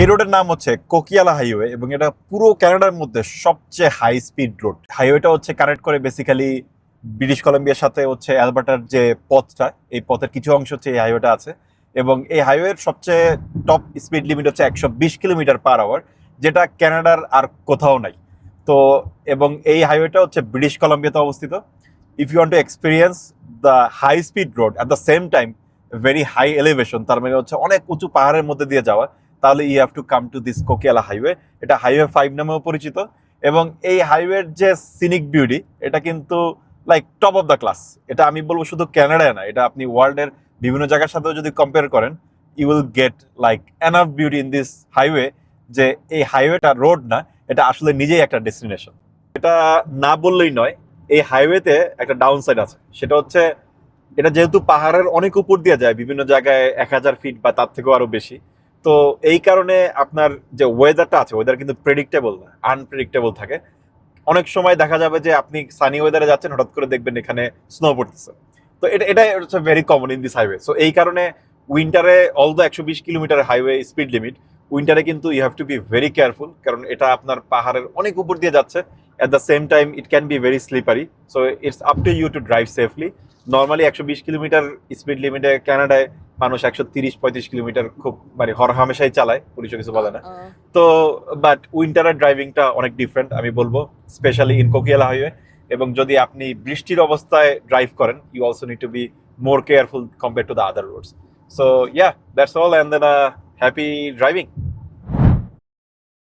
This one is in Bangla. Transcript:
এই রোডের নাম হচ্ছে কোকিয়ালা হাইওয়ে এবং এটা পুরো কানাডার মধ্যে সবচেয়ে হাই স্পিড রোড হাইওয়েটা হচ্ছে কানেক্ট করে বেসিক্যালি ব্রিটিশ কলম্বিয়ার সাথে হচ্ছে অ্যালবার্টার যে পথটা, এই পথের কিছু অংশ হচ্ছে এই হাইওয়েটা আছে এবং এই হাইওয়ের সবচেয়ে টপ স্পিড লিমিট হচ্ছে একশো বিশ কিলোমিটার পার আওয়ার যেটা কানাডার আর কোথাও নাই। তো এবং এই হাইওয়েটা হচ্ছে ব্রিটিশ কলম্বিয়াতে অবস্থিত। If you want to experience the high speed road at the same time very high elevation তার মানে হচ্ছে অনেক উঁচু পাহাড়ের মধ্যে দিয়ে যাওয়া তাহলে you have to come to this Coquihalla highway এটা হাইওয়ে ফাইভ নামেও পরিচিত এবং এই হাইওয়ের যে সিনিক বিউটি এটা কিন্তু like top of the class এটা আমি বলব শুধু ক্যানাডায় না, এটা আপনি ওয়ার্ল্ডের বিভিন্ন জায়গার সাথেও যদি কম্পেয়ার করেন you will get like enough beauty in this highway যে এই হাইওয়েটা রোড না, এটা আসলে নিজেই একটা ডেস্টিনেশন এটা না বললেই নয়, এই হাইওয়েতে একটা ডাউন সাইড আছে। সেটা হচ্ছে, এটা যেহেতু পাহাড়ের অনেক উপর দিয়ে যায়, বিভিন্ন জায়গায় এক হাজার ফিট বা তার থেকেও আরও বেশি তো এই কারণে আপনার যে ওয়েদারটা আছে ওয়েদার কিন্তু প্রেডিক্টেবল না আনপ্রেডিক্টেবল থাকে। অনেক সময় দেখা যাবে যে আপনি সানি ওয়েদারে যাচ্ছেন, হঠাৎ করে দেখবেন এখানে স্নো পড়তেছে। তো এটা এটা হচ্ছে very common in this highway so এই কারণে উইন্টারে অল দ্য একশো বিশ কিলোমিটার হাইওয়ে স্পিড লিমিট উইন্টারে কিন্তু you have to be very careful কারণ এটা আপনার পাহাড়ের অনেক উপর দিয়ে যাচ্ছে। At the same time it can be very slippery so it's up to you to drive safely normally একশো বিশ কিলোমিটার স্পিড লিমিটে কানাডায় মানুষ একশো তিরিশ পঁয়ত্রিশ কিলোমিটার খুব মানে হর হামেশাই চালায় পুলিশও কিছু বলে না। তো বাট উইন্টারের ড্রাইভিংটা অনেক ডিফারেন্ট আমি বলব স্পেশালি ইন কোকিয়ালা হাইওয়ে এবং যদি আপনি বৃষ্টির অবস্থায় ড্রাইভ করেন you also need to be more careful compare to the other roads so yeah that's all and then happy driving